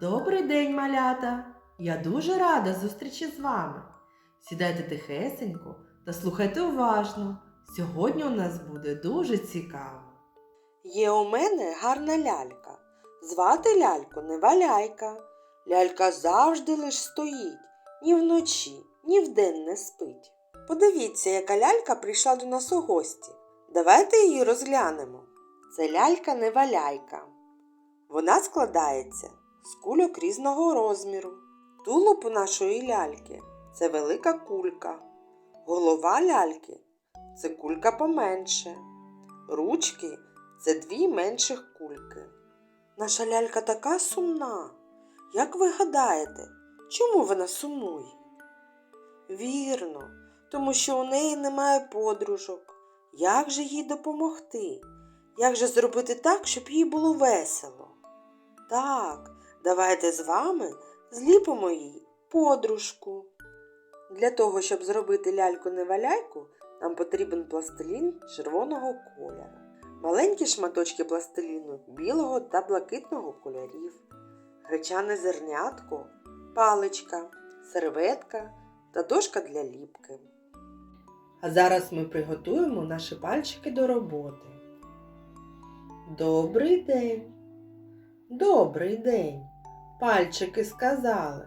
Добрий день, малята! Я дуже рада зустрічі з вами. Сідайте тихесенько та слухайте уважно. Сьогодні у нас буде дуже цікаво. Є у мене гарна лялька. Звати ляльку не валяйка. Лялька завжди лиш стоїть, ні вночі, ні вдень не спить. Подивіться, яка лялька прийшла до нас у гості. Давайте її розглянемо. Це лялька не валяйка. Вона складається з кульок різного розміру. Тулуб у нашої ляльки це велика кулька. Голова ляльки це кулька поменше. Ручки це дві менших кульки. Наша лялька така сумна. Як ви гадаєте, чому вона сумує? Вірно, тому що у неї немає подружок. Як же їй допомогти? Як же зробити так, щоб їй було весело? Так, давайте з вами зліпимо їй подружку. Для того, щоб зробити ляльку-неваляйку, нам потрібен пластилін червоного кольору, маленькі шматочки пластиліну білого та блакитного кольорів, гречане зернятко, паличка, серветка та дошка для ліпки. А зараз ми приготуємо наші пальчики до роботи. Добрий день! Добрий день! Пальчики сказали.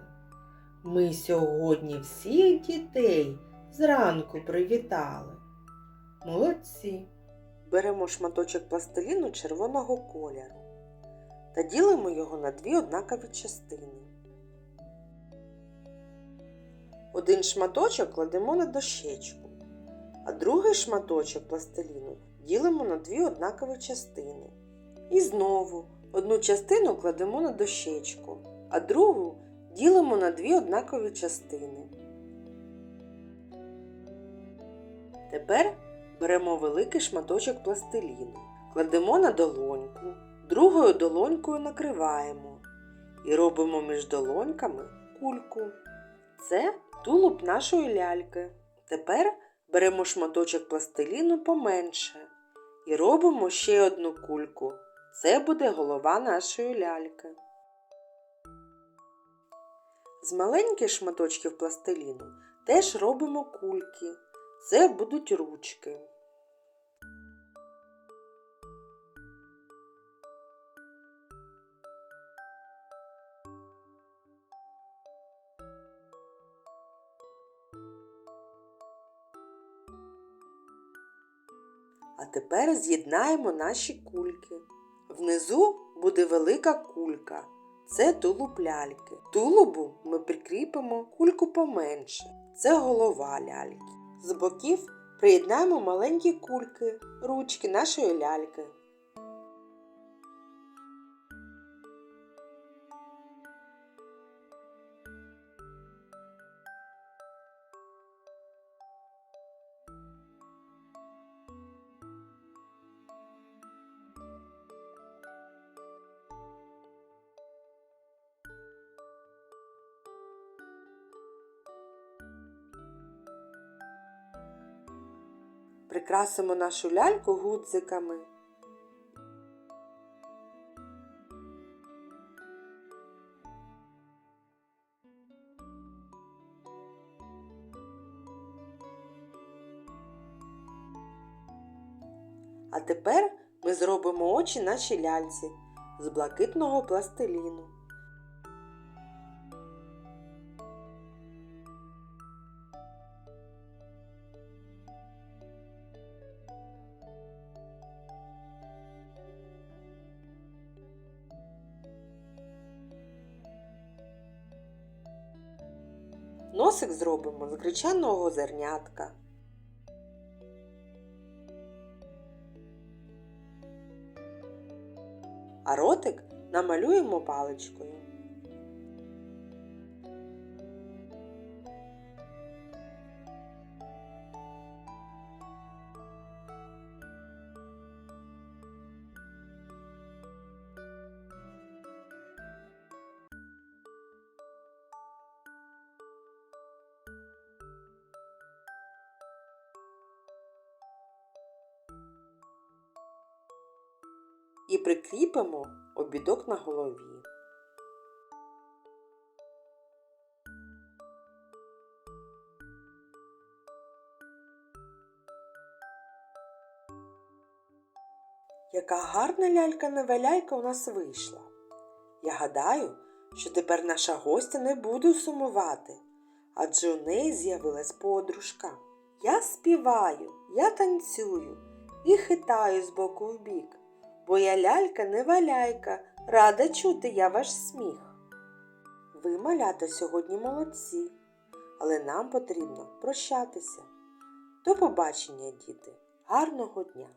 Ми сьогодні всіх дітей зранку привітали. Молодці! Беремо шматочок пластиліну червоного кольору та ділимо його на дві однакові частини. Один шматочок кладемо на дощечку, а другий шматочок пластиліну ділимо на дві однакові частини. І знову одну частину кладемо на дощечку, а другу ділимо на дві однакові частини. Тепер беремо великий шматочок пластиліну, кладемо на долоньку, другою долонькою накриваємо і робимо між долоньками кульку. Це тулуб нашої ляльки. Тепер беремо шматочок пластиліну поменше і робимо ще одну кульку. Це буде голова нашої ляльки. З маленьких шматочків пластиліну теж робимо кульки. Це будуть ручки. А тепер з'єднаємо наші кульки. Внизу буде велика кулька. Це тулуб ляльки. Тулубу ми прикріпимо кульку поменше. Це голова ляльки. З боків приєднаємо маленькі кульки, ручки нашої ляльки. Прикрасимо нашу ляльку гудзиками. А тепер ми зробимо очі нашій ляльці з блакитного пластиліну. Носик зробимо з гречаного зернятка. А ротик намалюємо паличкою. і прикріпимо обідок на голові. Яка гарна лялька-неваляйка у нас вийшла. Я гадаю, що тепер наша гостя не буде сумувати, адже у неї з'явилась подружка. Я співаю, я танцюю і хитаю з боку в бік бо я лялька не валяйка, рада чути я ваш сміх. Ви, малята, сьогодні молодці, але нам потрібно прощатися. До побачення, діти, гарного дня!